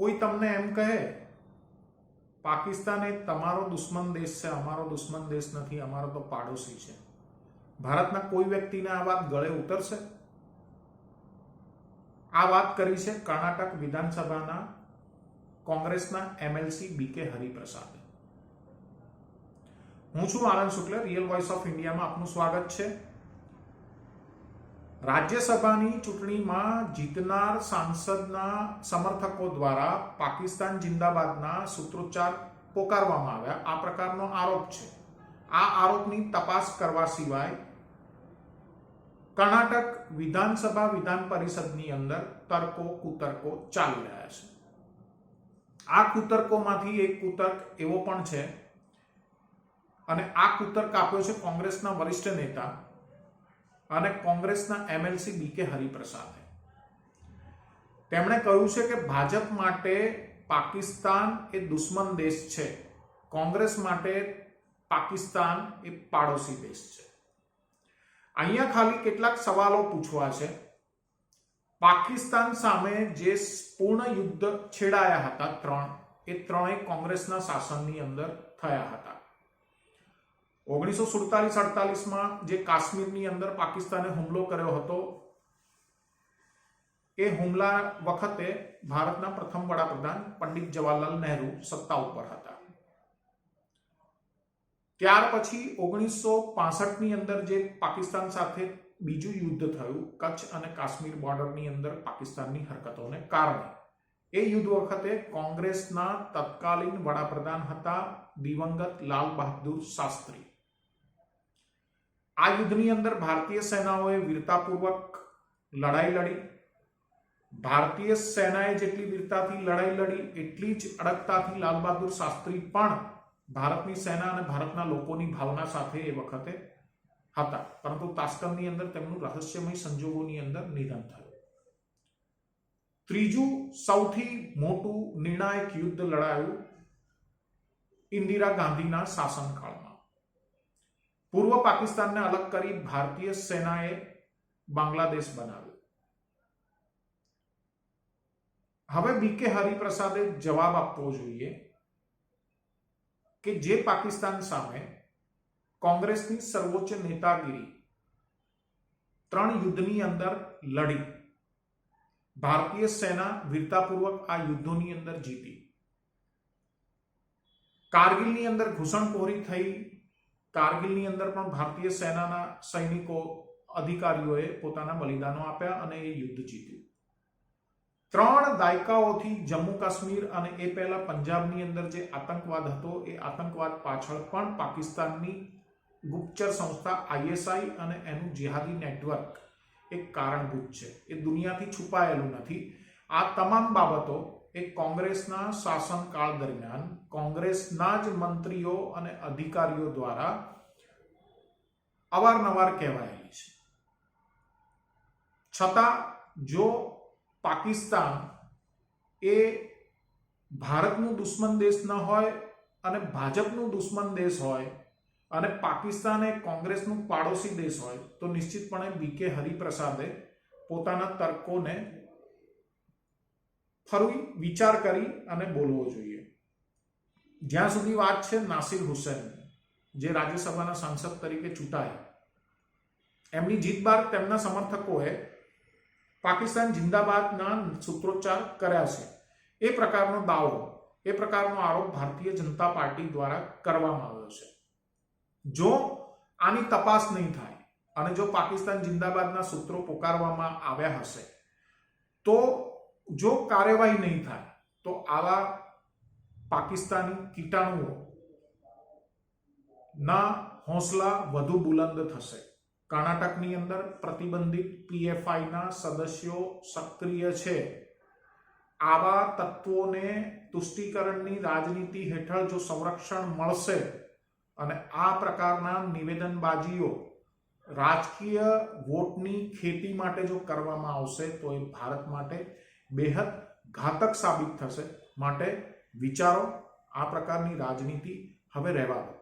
કોઈ તમને એમ કહે, પાકિસ્તાન એ તમારો દુશ્મન દેશ છે, અમારો દુશ્મન દેશ નથી, અમારો તો પાડોશી છે. ભારતના કોઈ વ્યક્તિને આ વાત ગળે ઉતરશે? આ વાત કરી છે કર્ણાટક વિધાનસભાના કોંગ્રેસના એમએલસી બીકે હરિપ્રસાદે. હું છું Anand Shukla, real voice of ઇન્ડિયામાં આપનું સ્વાગત છે. રાજ્યસભાની ચૂંટણીમાં જીતનાર સાંસદના સમર્થકો દ્વારા પાકિસ્તાન જિંદાબાદના સૂત્રોચ્ચાર પોકારવામાં આવ્યા. આ પ્રકારનો આરોપ છે. આ આરોપની તપાસ કરવા સિવાય કર્ણાટક વિધાનસભા વિધાન પરિષદની અંદર તર્કો કુતર્કો ચાલી રહ્યા છે. આ કુતર્કોમાંથી એક કુતર્ક એવો પણ છે અને આ કુતર્ક આપ્યો છે કોંગ્રેસના વરિષ્ઠ નેતા અને કોંગ્રેસના એમએલસી બી કે હરિપ્રસાદે તેમણે કહ્યું છે કે ભાજપ માટે પાકિસ્તાન એ દુશ્મન દેશ છે. કોંગ્રેસ માટે પાકિસ્તાન એ પાડોશી દેશ છે. અહીંયા ખાલી કેટલાક સવાલો પૂછવા છે. પાકિસ્તાન સામે જે પૂર્ણ યુદ્ધ છેડાયા હતા ત્રણ, એ ત્રણેય કોંગ્રેસના શાસનની અંદર થયા હતા. ઓગણીસો સુડતાલીસ અડતાલીસમાં જે કાશ્મીરની અંદર પાકિસ્તાને હુમલો કર્યો હતો, એ હુમલા વખતે ભારતના પ્રથમ વડાપ્રધાન પંડિત જવાહરલાલ નહેરુ સત્તા ઉપર હતા. ત્યાર પછી ઓગણીસો પાસઠની અંદર જે પાકિસ્તાન સાથે બીજું યુદ્ધ થયું, કચ્છ અને કાશ્મીર બોર્ડરની અંદર પાકિસ્તાનની હરકતોને કારણે, એ યુદ્ધ વખતે કોંગ્રેસના તત્કાલીન વડાપ્રધાન હતા દિવંગત લાલ બહાદુર શાસ્ત્રી. આ યુદ્ધની અંદર ભારતીય સેનાઓએ વીરતાપૂર્વક લડાઈ લડી. ભારતીય સેનાએ જેટલી વીરતાથી લડાઈ લડી, એટલી જ અડગતાથી લાલ બહાદુર શાસ્ત્રી પણ ભારતની સેના અને ભારતના લોકોની ભાવના સાથે એ વખતે હતા. પરંતુ તાસ્કમની અંદર તેમનું રહસ્યમય સંજોગોની અંદર નિધન થયું. ત્રીજું, સૌથી મોટું નિર્ણાયક યુદ્ધ લડાયું ઇન્દિરા ગાંધીના શાસનકાળમાં. પૂર્વ પાકિસ્તાનને અલગ કરી ભારતીય સેનાએ બાંગ્લાદેશ બનાવ્યું. હવે બીકે હરિપ્રસાદે જવાબ આપવો જોઈએ કે જે પાકિસ્તાન સામે કોંગ્રેસની સર્વોચ્ચ નેતાગીરી ત્રણ યુદ્ધની અંદર લડી. ભારતીય સેના વીરતાપૂર્વક આ યુદ્ધોની અંદર જીતી. કારગિલની અંદર ઘૂસણખોરી થઈ કારગિલની અંદર પણ ભારતીય સેનાના સૈનિકો, અધિકારીઓએ પોતાના બલિદાનો આપ્યા અને એ યુદ્ધ જીત્યું. ત્રણ દાયકાઓથી જમ્મુ કાશ્મીર અને એ પહેલા પંજાબની અંદર જે આતંકવાદ હતો, એ આતંકવાદ પાછળ પણ પાકિસ્તાનની ગુપ્તચર સંસ્થા આઈએસઆઈ અને એનું જિહાદી નેટવર્ક એક કારણભૂત છે. એ દુનિયાથી છુપાયેલું નથી. આ તમામ બાબતો એ કોંગ્રેસના શાસનકાળ દરમિયાન કોંગ્રેસના જ મંત્રીઓ અને અધિકારીઓ દ્વારા અવારનવાર કહેવાયેલી છે. છતાં જો પાકિસ્તાન એ ભારતનું દુશ્મન દેશ ન હોય અને ભાજપનું દુશ્મન દેશ હોય અને પાકિસ્તાન એ કોંગ્રેસનું પાડોશી દેશ હોય, તો નિશ્ચિતપણે બીકે હરિપ્રસાદે પોતાના તર્કોને ફરી વિચાર કરી અને બોલવો જોઈએ. જ્યાં સુધી વાત છે નાસિર હુસેન જે રાજ્યસભાના સાંસદ તરીકે ચૂંટાયા. એમની જીત બાદ તેમના સમર્થકોએ પાકિસ્તાન જિંદાબાદના સૂત્રોચ્ચાર કર્યા છે. એ પ્રકારનો દાવો, એ પ્રકારનો આરોપ ભારતીય જનતા પાર્ટી દ્વારા કરવામાં આવ્યો છે. જો આની તપાસ નહીં થાય અને જો પાકિસ્તાન જિંદાબાદના સૂત્રો પોકારવામાં આવ્યા હશે, તો જો કાર્યવાહી નહીં થાય, તો આવા પાકિસ્તાની કીટાણુઓ ના હોંસલા વધુ બુલંદ થશે. કર્ણાટકની અંદર પ્રતિબંધિત પીએફઆઈના સદસ્યો સક્રિય છે. આવા તત્વોને તુષ્ટિકરણની રાજનીતિ હેઠળ જો સંરક્ષણ મળશે અને આ પ્રકારના નિવેદનબાજીઓ રાજકીય વોટની ખેતી માટે જો કરવામાં આવશે, તો એ ભારત માટે બેહદ ઘાતક સાબિત થશે. માટે વિચારો આ પ્રકારની રાજનીતિ હવે રહેવા દો.